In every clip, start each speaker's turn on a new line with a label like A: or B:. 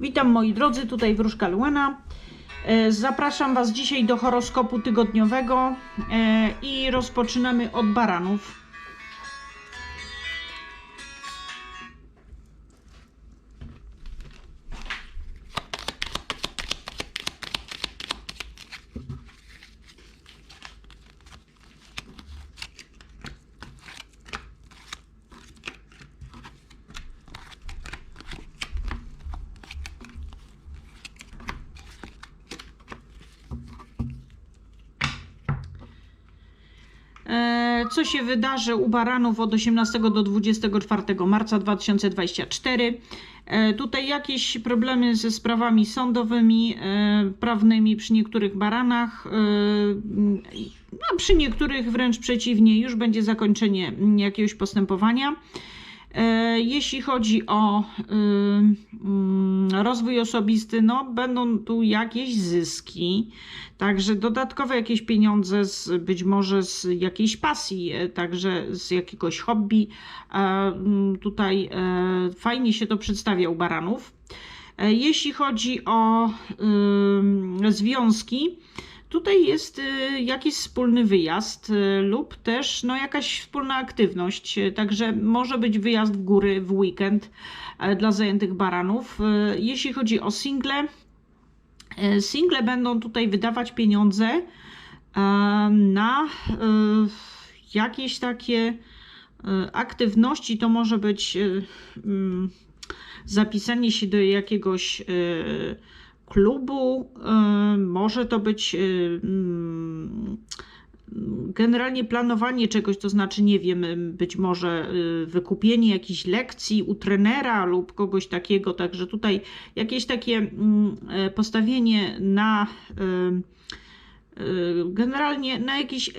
A: Witam moi drodzy, tutaj Wróżka Luena. E, Zapraszam Was dzisiaj do horoskopu tygodniowego e, i rozpoczynamy od baranów. Się wydarzy u baranów od 18 do 24 marca 2024? E, Tutaj jakieś problemy ze sprawami sądowymi, e, prawnymi przy niektórych baranach, e, a przy niektórych wręcz przeciwnie, już będzie zakończenie jakiegoś postępowania. E, Jeśli chodzi o y, mm, rozwój osobisty, no będą tu jakieś zyski, także dodatkowe jakieś pieniądze, z, być może z jakiejś pasji, e, także z jakiegoś hobby. E, mm, Tutaj fajnie się to przedstawia u baranów. Jeśli chodzi o ym, związki, Tutaj jest y, jakiś wspólny wyjazd y, lub też no, jakaś wspólna aktywność, y, także może być wyjazd w góry w weekend dla zajętych baranów. Jeśli chodzi o single, single będą tutaj wydawać pieniądze na jakieś takie aktywności. To może być mm, zapisanie się do jakiegoś klubu, e, może to być e, mm, generalnie planowanie czegoś, to znaczy, nie wiem, być może e, wykupienie jakichś lekcji u trenera lub kogoś takiego, także tutaj jakieś takie mm, e, postawienie na generalnie na jakiś e,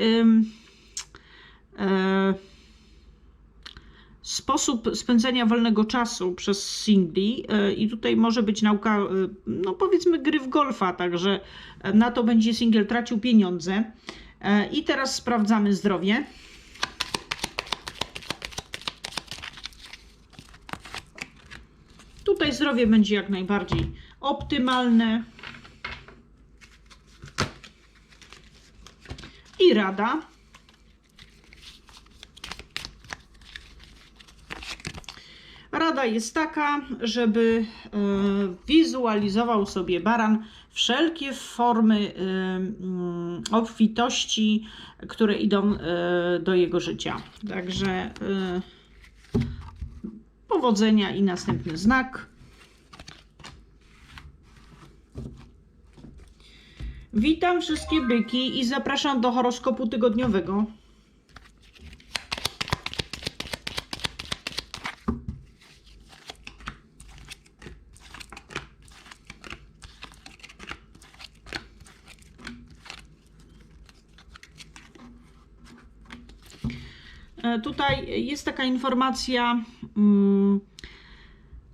A: sposób spędzania wolnego czasu przez singli e, i tutaj może być nauka, e, no powiedzmy gry w golfa, także na to będzie singiel tracił pieniądze. E, I teraz sprawdzamy zdrowie. Tutaj zdrowie będzie jak najbardziej optymalne. I rada. Rada jest taka, żeby e, wizualizował sobie baran wszelkie formy e, mm, obfitości, które idą e, do jego życia. Także powodzenia i następny znak. Witam wszystkie byki i zapraszam do horoskopu tygodniowego. Tutaj jest taka informacja mm,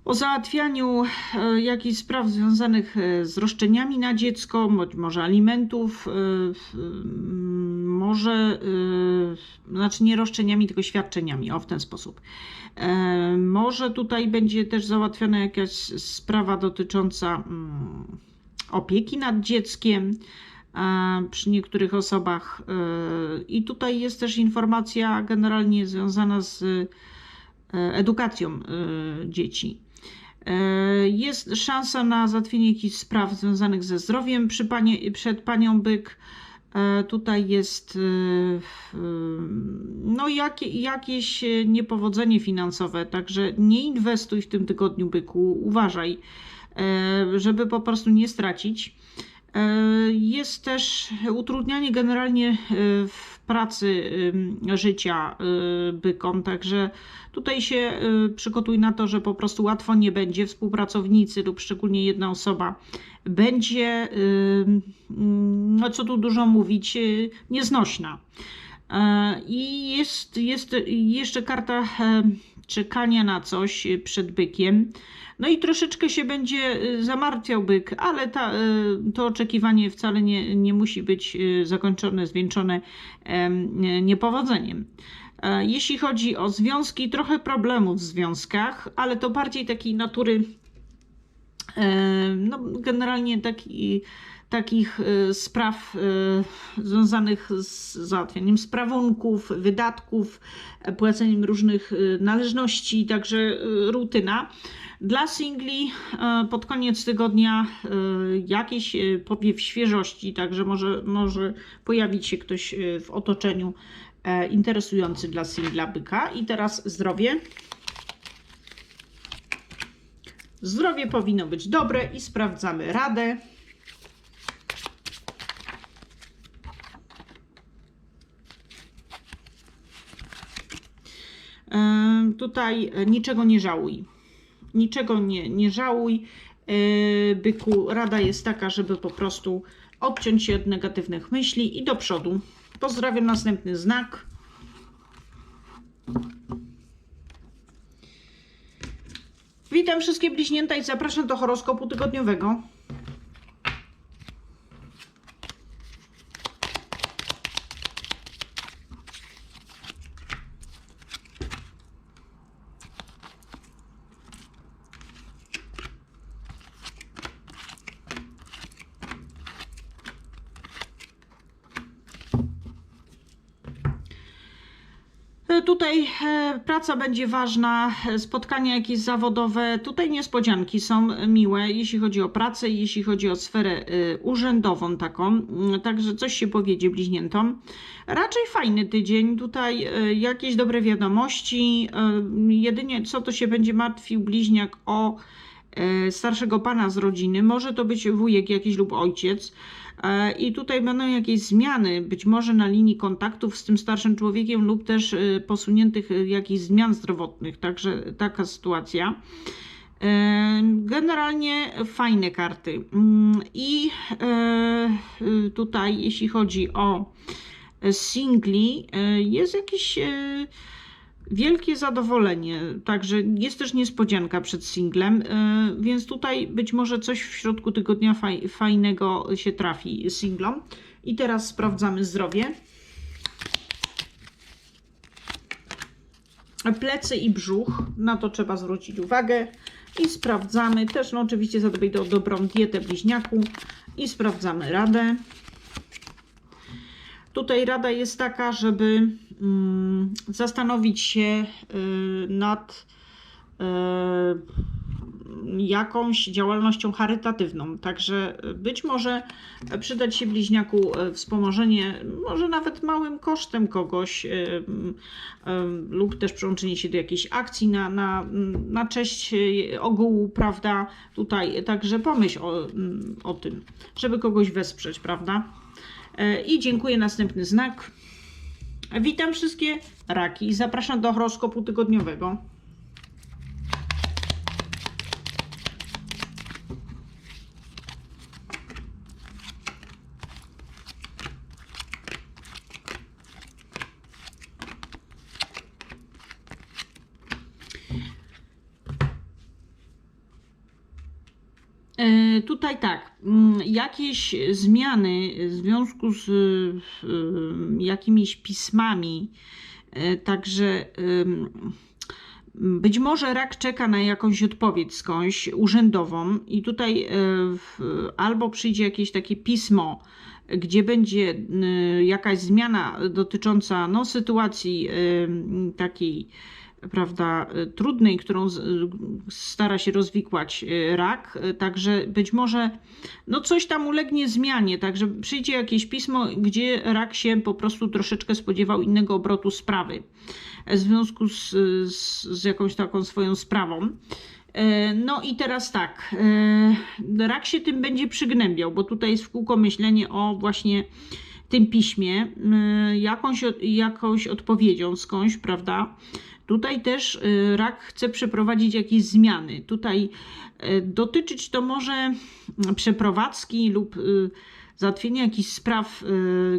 A: o załatwianiu e, jakichś spraw związanych e, z roszczeniami na dziecko, może alimentów, e, mm, może, znaczy nie roszczeniami, tylko świadczeniami, o w ten sposób. Może tutaj będzie też załatwiona jakaś sprawa dotycząca mm, opieki nad dzieckiem przy niektórych osobach. e, I tutaj jest też informacja generalnie związana z e, edukacją e, dzieci. Jest szansa na załatwienie jakichś spraw związanych ze zdrowiem przy panie, przed panią Byk. Tutaj jest no, jakie, jakieś niepowodzenie finansowe, także nie inwestuj w tym tygodniu byku, uważaj, żeby po prostu nie stracić. E, Jest też utrudnianie generalnie e, w pracy em, życia e, bykom, także tutaj się e, przygotuj na to, że po prostu łatwo nie będzie. Współpracownicy lub szczególnie jedna osoba będzie, no co tu dużo mówić, e, nieznośna. E, I jest, jest jeszcze karta e, czekania na coś e, przed bykiem. No i troszeczkę się będzie e, zamartwiał byk, ale ta, e, to oczekiwanie wcale nie, nie musi być e, zakończone, zwieńczone em, nie- niepowodzeniem. E, Jeśli chodzi o związki, trochę problemów w związkach, ale to bardziej takiej natury E, No, generalnie taki, takich e, spraw związanych z załatwianiem sprawunków, wydatków, płaceniem różnych należności, także rutyna. Dla singli e, pod koniec tygodnia e, jakiś e, powiew świeżości, także może, może pojawić się ktoś w otoczeniu interesujący dla singla byka. I teraz zdrowie. Zdrowie powinno być dobre i sprawdzamy radę. Tutaj niczego nie żałuj. Niczego nie, nie żałuj. E, Byku, rada jest taka, żeby po prostu odciąć się od negatywnych myśli i do przodu. Pozdrawiam, następny znak. Witam wszystkie bliźnięta i zapraszam do horoskopu tygodniowego. Tutaj e, praca będzie ważna, spotkania jakieś zawodowe. Tutaj niespodzianki są miłe, jeśli chodzi o pracę, jeśli chodzi o sferę e, urzędową taką. Mm, Także coś się powiedzie bliźniętom. Raczej fajny tydzień. Tutaj e, jakieś dobre wiadomości. Jedynie co to się będzie martwił bliźniak o starszego pana z rodziny. Może to być wujek jakiś lub ojciec. E, I tutaj będą jakieś zmiany, być może na linii kontaktów z tym starszym człowiekiem, lub też e, posuniętych e, jakichś zmian zdrowotnych. Także taka sytuacja. E, Generalnie fajne karty. Mm, I e, tutaj, jeśli chodzi o e, singli, e, jest jakiś e, wielkie zadowolenie. Także jest też niespodzianka przed singlem, e, więc tutaj być może coś w środku tygodnia faj, fajnego się trafi singlom. I teraz sprawdzamy zdrowie. Plecy i brzuch, na to trzeba zwrócić uwagę. I sprawdzamy też, no oczywiście zadbaj o dobrą dietę bliźniaku. I sprawdzamy radę. Tutaj rada jest taka, żeby zastanowić się y, nad y, jakąś działalnością charytatywną. Także być może przydać się bliźniaku y, wspomożenie, może nawet małym kosztem kogoś, lub też przyłączenie się do jakiejś akcji na, na, na cześć ogółu, prawda? Tutaj, także pomyśl o, mm, o tym, żeby kogoś wesprzeć, prawda? I dziękuję. Następny znak. Witam wszystkie raki i zapraszam do horoskopu tygodniowego. E, Tutaj tak, mm, jakieś zmiany w związku z y, jakimiś pismami, e, także ym, być może rak czeka na jakąś odpowiedź skądś urzędową i tutaj albo przyjdzie jakieś takie pismo, gdzie będzie y, jakaś zmiana dotycząca no, sytuacji y, takiej prawda, trudnej, którą stara się rozwikłać y, rak, y, także być może no coś tam ulegnie zmianie, także przyjdzie jakieś pismo, gdzie rak się po prostu troszeczkę spodziewał innego obrotu sprawy w związku z, z, jakąś taką swoją sprawą. E, No i teraz tak, e, rak się tym będzie przygnębiał, bo tutaj jest w kółko myślenie o właśnie tym piśmie, e, jakąś, jakąś odpowiedzią skądś, prawda? Tutaj też e, rak chce przeprowadzić jakieś zmiany. Tutaj e, dotyczyć to może mm, przeprowadzki lub e, załatwienia jakichś spraw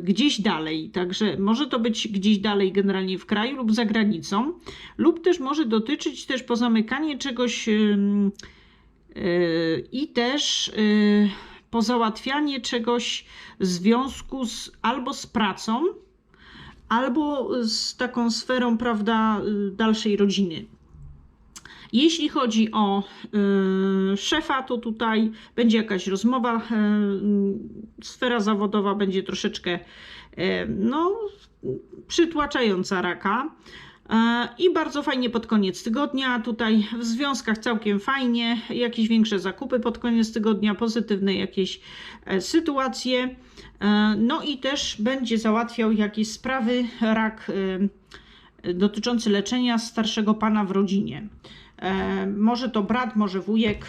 A: gdzieś dalej. Także może to być gdzieś dalej, generalnie w kraju lub za granicą, lub też może dotyczyć też pozamykanie czegoś i też pozałatwianie czegoś w związku z albo z pracą, albo z taką sferą, prawda, y, dalszej rodziny. Jeśli chodzi o y, szefa, to tutaj będzie jakaś rozmowa. y, sfera zawodowa będzie troszeczkę y, no, przytłaczająca raka. E, I bardzo fajnie pod koniec tygodnia. Tutaj w związkach całkiem fajnie. Jakieś większe zakupy pod koniec tygodnia, pozytywne jakieś e, sytuacje. E, No i też będzie załatwiał jakieś sprawy rak dotyczący leczenia starszego pana w rodzinie. Może to brat, może wujek.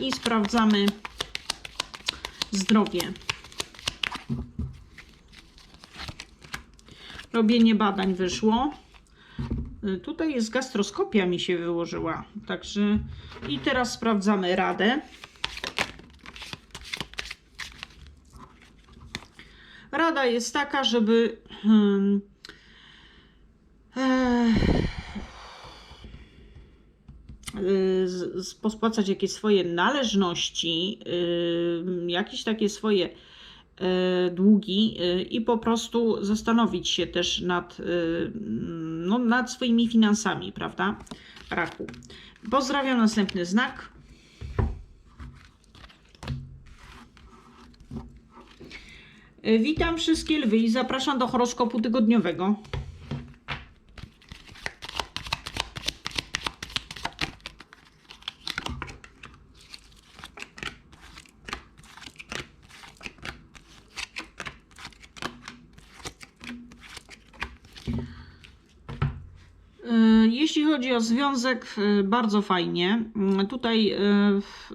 A: I sprawdzamy zdrowie. Robienie badań wyszło. Y, Tutaj jest gastroskopia mi się wyłożyła. Także i teraz sprawdzamy radę. Rada jest taka, żeby hmm, z- pospłacać jakieś swoje należności, y, jakieś takie swoje e, długi e, i po prostu zastanowić się też nad, e, no, nad swoimi finansami, prawda? Raku. Pozdrawiam, następny znak. E, Witam wszystkie lwy i zapraszam do horoskopu tygodniowego. Y, Jeśli chodzi związek, y, bardzo fajnie. Y, Tutaj y,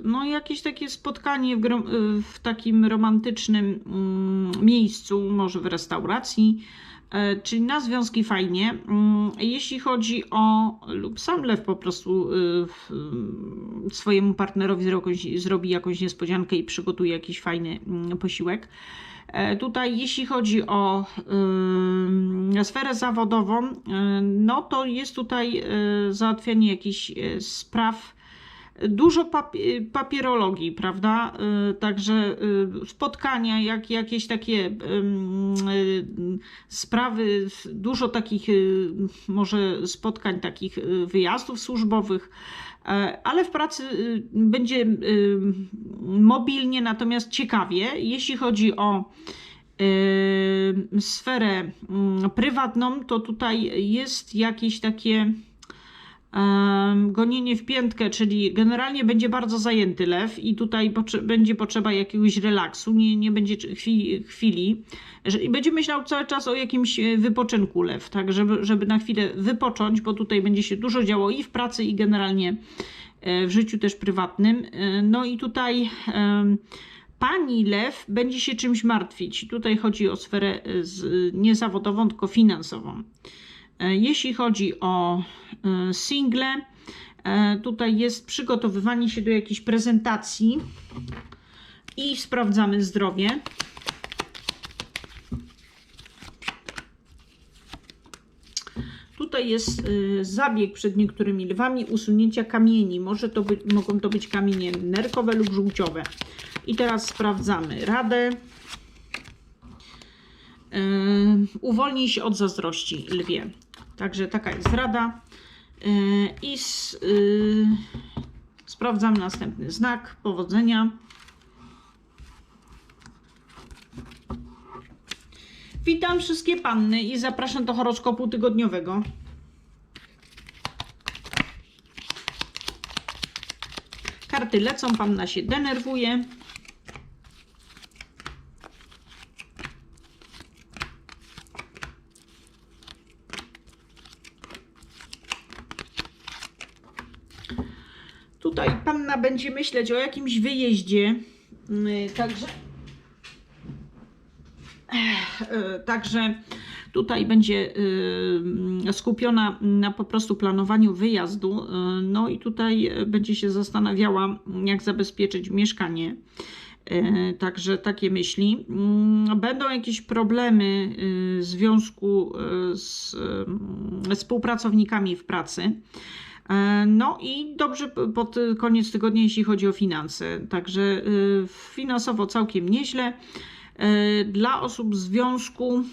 A: no, jakieś takie spotkanie w, y, w takim romantycznym mm, miejscu, może w restauracji, y, czyli na związki fajnie. Y, Jeśli chodzi o, lub sam lew po prostu swojemu partnerowi zrobi jakąś, zrobi jakąś niespodziankę i przygotuje jakiś fajny mm, posiłek. E, Tutaj, jeśli chodzi o y, sferę zawodową, y, no to jest tutaj y, załatwianie jakichś spraw, dużo papi- papierologii, prawda? Y, Także y, spotkania, jak, jakieś takie y, sprawy, dużo takich może spotkań, takich wyjazdów służbowych. E, Ale w pracy będzie mobilnie, natomiast ciekawie, jeśli chodzi o sferę mm, prywatną, to tutaj jest jakieś takie gonienie w piętkę, czyli generalnie będzie bardzo zajęty lew i tutaj będzie potrzeba jakiegoś relaksu, nie, nie będzie chwili. Że- I będzie myślał cały czas o jakimś e, wypoczynku lew, tak, żeby, żeby na chwilę wypocząć, bo tutaj będzie się dużo działo i w pracy, i generalnie e, w życiu też prywatnym. E, No i tutaj pani lew będzie się czymś martwić. Tutaj chodzi o sferę nie zawodową, tylko finansową. E, Jeśli chodzi o e, single, e, tutaj jest przygotowywanie się do jakiejś prezentacji i sprawdzamy zdrowie. Tutaj jest zabieg przed niektórymi lwami usunięcia kamieni. Może to być, mogą to być kamienie nerkowe lub żółciowe. I teraz sprawdzamy radę. Uwolnij się od zazdrości, lwie. Także taka jest rada. Yy, I s, yy, sprawdzamy następny znak. Powodzenia. Witam wszystkie panny i zapraszam do horoskopu tygodniowego. Karty lecą, panna się denerwuje. Tutaj panna będzie myśleć o jakimś wyjeździe. Yy, Także E, Także tutaj będzie y, skupiona na po prostu planowaniu wyjazdu. y, No i tutaj będzie się zastanawiała, jak zabezpieczyć mieszkanie. Także takie myśli. Mm, Będą jakieś problemy w związku z współpracownikami w pracy. E, No i dobrze pod koniec tygodnia, jeśli chodzi o finanse. Także y, finansowo całkiem nieźle. E, Dla osób w związku,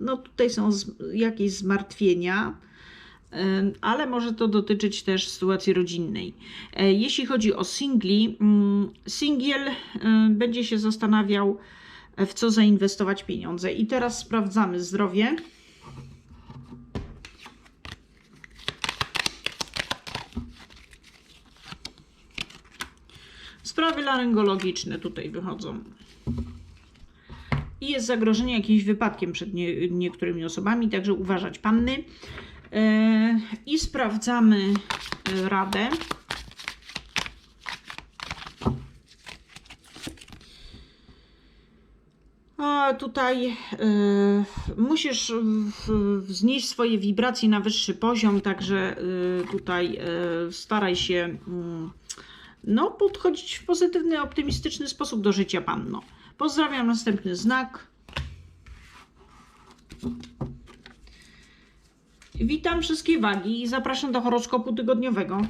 A: no tutaj są jakieś zmartwienia. e, ale może to dotyczyć też sytuacji rodzinnej. E, Jeśli chodzi o singli, mm, singiel e, będzie się zastanawiał, e, w co zainwestować pieniądze. I teraz sprawdzamy zdrowie. Sprawy laryngologiczne tutaj wychodzą. I jest zagrożenie jakimś wypadkiem przed nie, niektórymi osobami, także uważać panny. E, I sprawdzamy e, radę. A tutaj e, musisz wznieść swoje wibracje na wyższy poziom, także tutaj staraj się mm, no, podchodzić w pozytywny, optymistyczny sposób do życia, panno. Pozdrawiam, następny znak. Witam wszystkie wagi i zapraszam do horoskopu tygodniowego.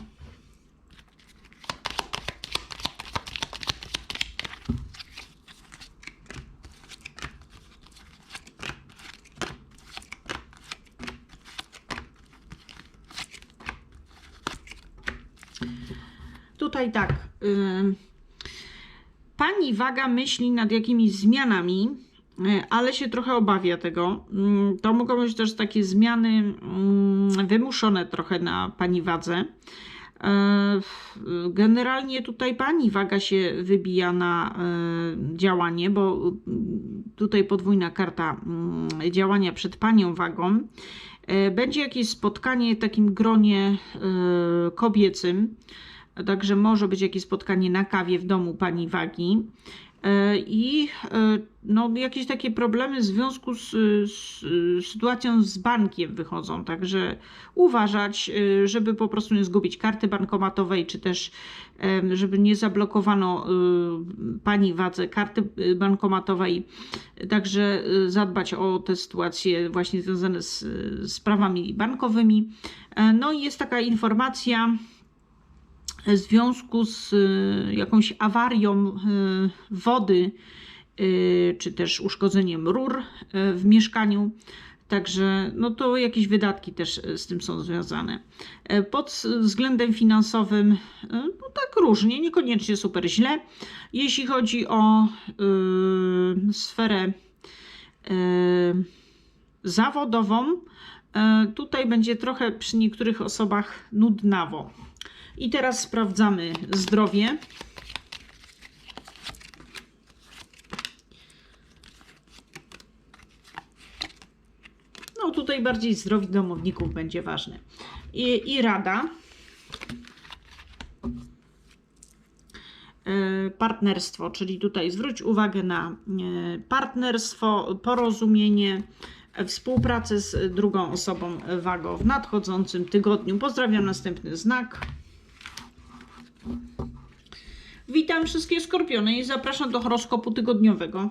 A: Tutaj tak. Pani waga myśli nad jakimiś zmianami, y, ale się trochę obawia tego. Mm, To mogą być też takie zmiany mm, wymuszone trochę na pani wadze. E, Generalnie tutaj pani waga się wybija na e, działanie, bo tutaj podwójna karta mm, działania przed panią wagą. Będzie jakieś spotkanie w takim gronie kobiecym. Także może być jakieś spotkanie na kawie w domu pani Wagi. E, I e, no, jakieś takie problemy w związku z, z sytuacją z bankiem wychodzą. Także uważać, e, żeby po prostu nie zgubić karty bankomatowej, czy też żeby nie zablokowano pani wadze karty bankomatowej. Także zadbać o te sytuacje właśnie związane z z sprawami bankowymi. No i jest taka informacja w związku z y, jakąś awarią y, wody, y, czy też uszkodzeniem rur w mieszkaniu. Także no to jakieś wydatki też z tym są związane. E, Pod względem finansowym, no tak różnie, niekoniecznie super źle. Jeśli chodzi o y, sferę y, zawodową, y, tutaj będzie trochę przy niektórych osobach nudnawo. I teraz sprawdzamy zdrowie. No tutaj bardziej zdrowi domowników będzie ważne. I, i rada. E, Partnerstwo, czyli tutaj zwróć uwagę na e, partnerstwo, porozumienie, e, współpracę z drugą osobą wago w nadchodzącym tygodniu. Pozdrawiam, następny znak. Witam wszystkie skorpiony i zapraszam do horoskopu tygodniowego.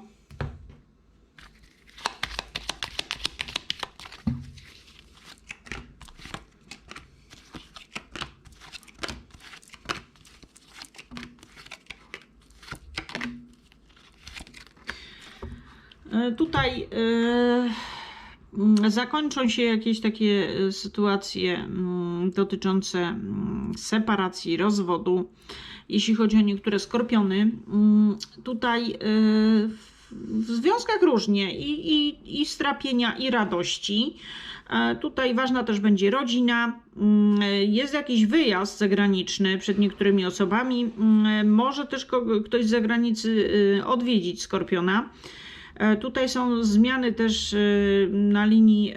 A: E, Tutaj mm, zakończą się jakieś takie e, sytuacje mm, dotyczące mm, separacji, rozwodu. Jeśli chodzi o niektóre skorpiony, mm, tutaj e, w- związkach różnie i, i, i strapienia, i radości. E, Tutaj ważna też będzie rodzina. Mm, Jest jakiś wyjazd zagraniczny przed niektórymi osobami. Mm, Może też ktoś z zagranicy e, odwiedzić skorpiona. E, Tutaj są zmiany też e, na linii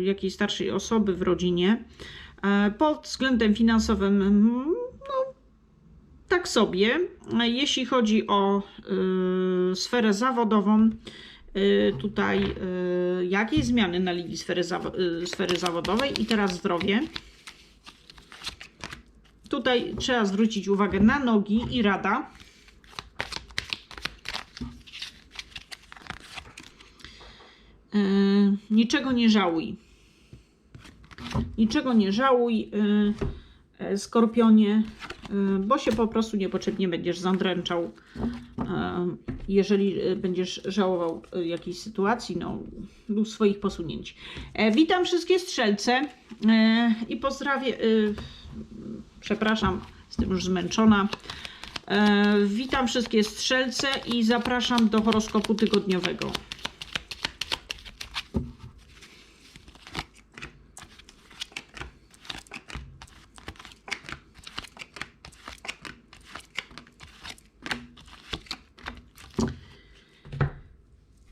A: jakiejś starszej osoby w rodzinie. E, Pod względem finansowym, tak sobie. Jeśli chodzi o e, sferę zawodową, e, tutaj e, jakieś zmiany na linii sfery, zawo- e, sfery zawodowej i teraz zdrowie. Tutaj trzeba zwrócić uwagę na nogi i rada. E, niczego nie żałuj. Niczego nie żałuj, e, e, skorpionie. Y, bo się po prostu niepotrzebnie będziesz zadręczał, y, jeżeli y, będziesz żałował jakiejś sytuacji no, lub swoich posunięć. E, Witam wszystkie strzelce e, i pozdrawiam, przepraszam, jestem już zmęczona. E, Witam wszystkie strzelce i zapraszam do horoskopu tygodniowego.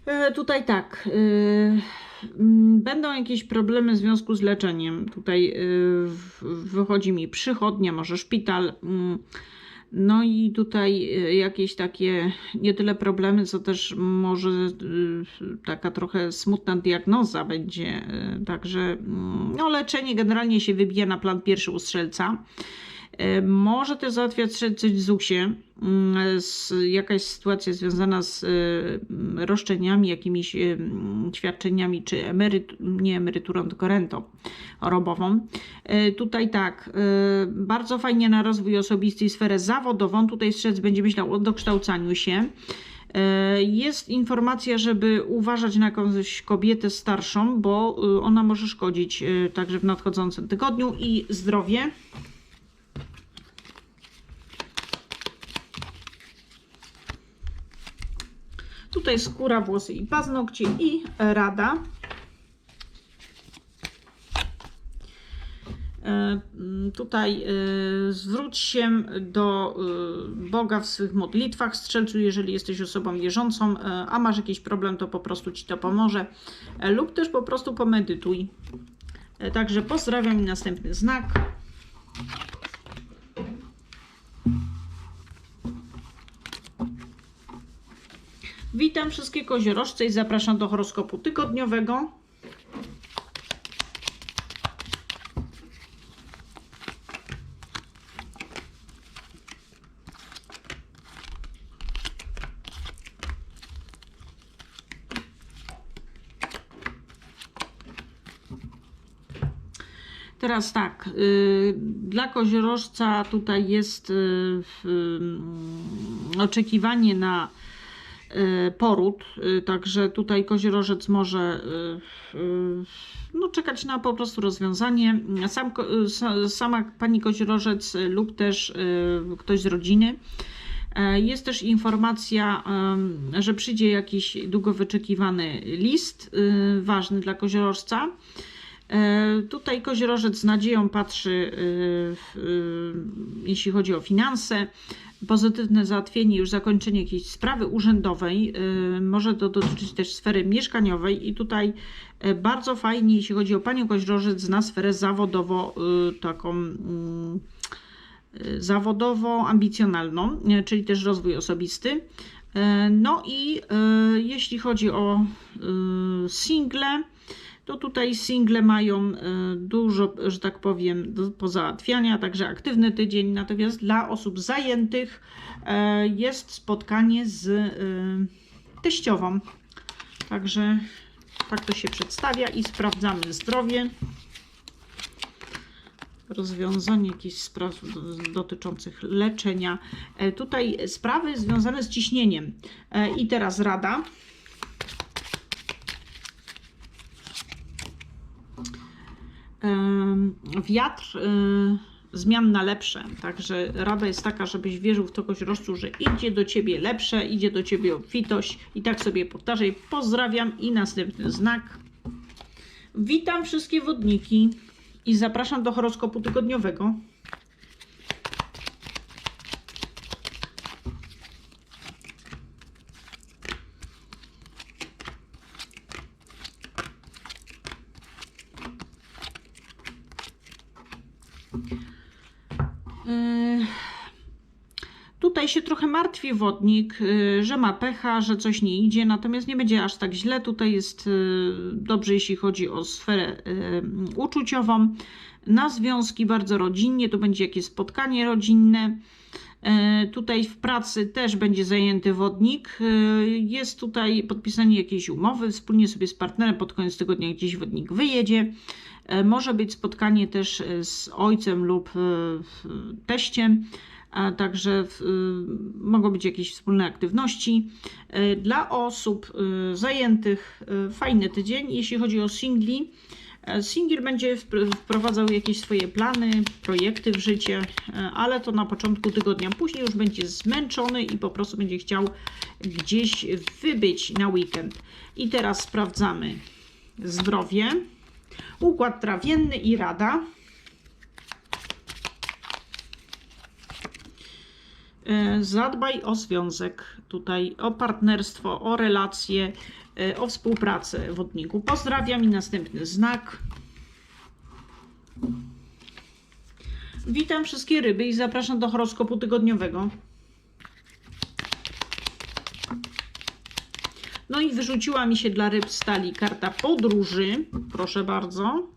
A: E, Tutaj tak. y, mm, Będą jakieś problemy w związku z leczeniem. Tutaj y, wychodzi mi przychodnia, może szpital. mm, No i tutaj y, jakieś takie nie tyle problemy, co też może taka trochę smutna diagnoza będzie. Także mm, no, leczenie generalnie się wybija na plan pierwszy u strzelca. E, Może też załatwiać ZUS-ie, mm, jakaś sytuacja związana z e, roszczeniami, jakimiś e, świadczeniami, czy emeryt, nie emeryturą, tylko rentą chorobową. E, Tutaj tak, bardzo fajnie na rozwój osobisty i sferę zawodową. Tutaj strzelec będzie myślał o dokształcaniu się. Jest informacja, żeby uważać na jakąś kobietę starszą, bo ona może szkodzić także w nadchodzącym tygodniu i zdrowie. Tutaj skóra, włosy i paznokcie i rada. E, Tutaj e, zwróć się do e, Boga w swych modlitwach, strzelcu, jeżeli jesteś osobą wierzącą, a masz jakiś problem, to po prostu ci to pomoże, lub też po prostu pomedytuj. Także pozdrawiam i następny znak. Witam wszystkie koziorożce i zapraszam do horoskopu tygodniowego. Teraz tak, y, dla koziorożca tutaj jest y, w- mm, oczekiwanie na poród, y, także tutaj koziorożec może y, no, czekać na po prostu rozwiązanie. Sam, sama pani koziorożec lub też ktoś z rodziny. E, Jest też informacja, że przyjdzie jakiś długo wyczekiwany list, ważny dla koziorożca. E, Tutaj koziorożec z nadzieją patrzy, jeśli chodzi o finanse. Pozytywne załatwienie, już zakończenie jakiejś sprawy urzędowej. y, Może to dotyczyć też sfery mieszkaniowej. I tutaj e, bardzo fajnie, jeśli chodzi o panią koziorożec, na sferę zawodowo y, taką. mm, y, Zawodowo ambicjonalną, nie, czyli też rozwój osobisty. No i jeśli chodzi o single, to tutaj single mają e, dużo, że tak powiem, do pozałatwiania, także aktywny tydzień. Natomiast dla osób zajętych e, jest spotkanie z e, teściową. Także tak to się przedstawia i sprawdzamy zdrowie. Rozwiązanie jakichś spraw do- dotyczących leczenia. Tutaj sprawy związane z ciśnieniem. I teraz rada. Wiatr y, zmian na lepsze. Także rada jest taka, żebyś wierzył w to koziorożcu, że idzie do ciebie lepsze, idzie do ciebie obfitość i tak sobie powtarzaj. Pozdrawiam i następny znak. Witam wszystkie wodniki i zapraszam do horoskopu tygodniowego. Trochę martwi wodnik, yy, że ma pecha, że coś nie idzie, natomiast nie będzie aż tak źle. Tutaj jest yy, dobrze, jeśli chodzi o sferę yy, uczuciową. Na związki bardzo rodzinnie, to będzie jakieś spotkanie rodzinne. Tutaj w pracy też będzie zajęty wodnik. Jest tutaj podpisanie jakiejś umowy. Wspólnie sobie z partnerem pod koniec tygodnia gdzieś wodnik wyjedzie. Może być spotkanie też z ojcem lub teściem. Także w, y, mogą być jakieś wspólne aktywności. Y, Dla osób y, zajętych fajny tydzień, jeśli chodzi o singli. E, Singiel będzie wpr- wprowadzał jakieś swoje plany, projekty w życie, e, ale to na początku tygodnia. Później już będzie zmęczony i po prostu będzie chciał gdzieś wybyć na weekend. I teraz sprawdzamy zdrowie, układ trawienny i rada. Zadbaj o związek, tutaj o partnerstwo, o relacje, e, o współpracę wodniku. Pozdrawiam i następny znak. Witam wszystkie ryby i zapraszam do horoskopu tygodniowego. No i wyrzuciła mi się dla ryb stali karta podróży. Proszę bardzo.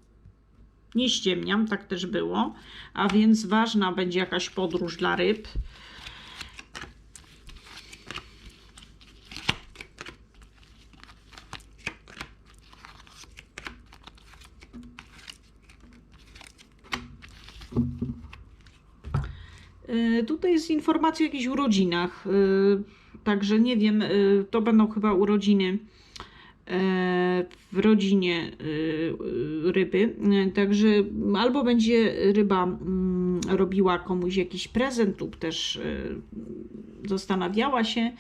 A: Nie ściemniam, tak też było. A więc ważna będzie jakaś podróż dla ryb. Y, Tutaj jest informacja o jakichś urodzinach. y, Także nie wiem, y, to będą chyba urodziny e, w rodzinie y, y, ryby. Y, Także albo będzie ryba mm, robiła komuś jakiś prezent, lub też y, zastanawiała się,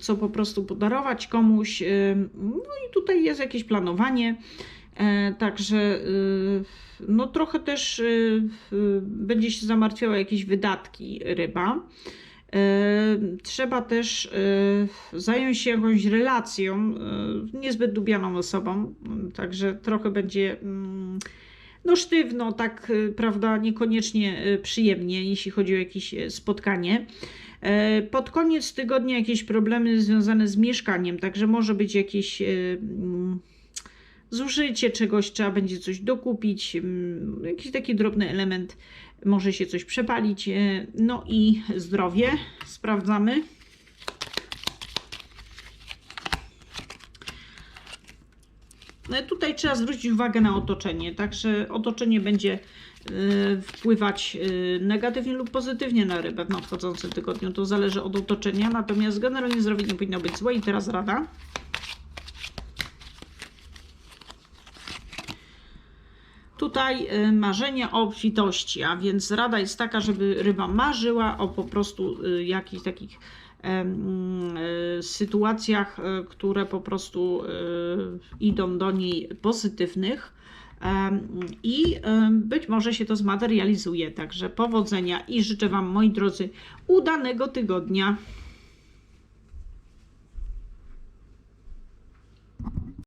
A: co po prostu podarować komuś. y, No i tutaj jest jakieś planowanie. E, Także y, no trochę też y, y, będzie się zamartwiała jakieś wydatki ryba. E, Trzeba też e, zająć się jakąś relacją, niezbyt lubianą osobą, także trochę będzie mm, no sztywno, tak prawda, niekoniecznie przyjemnie, jeśli chodzi o jakieś spotkanie. E, Pod koniec tygodnia jakieś problemy związane z mieszkaniem, także może być jakieś mm, zużycie czegoś, trzeba będzie coś dokupić, mm, jakiś taki drobny element, może się coś przepalić. e, No i zdrowie sprawdzamy. No, Tutaj trzeba zwrócić uwagę na otoczenie, także otoczenie będzie e, wpływać e, negatywnie lub pozytywnie na rybę w nadchodzącym tygodniu. To zależy od otoczenia, natomiast generalnie zdrowie nie powinno być złe. I teraz rada. Tutaj y, marzenia o obfitości, a więc rada jest taka, żeby ryba marzyła o po prostu y, jakichś takich y, sytuacjach, które po prostu idą do niej pozytywnych. I być może się to zmaterializuje. Także powodzenia i życzę Wam, moi drodzy, udanego tygodnia.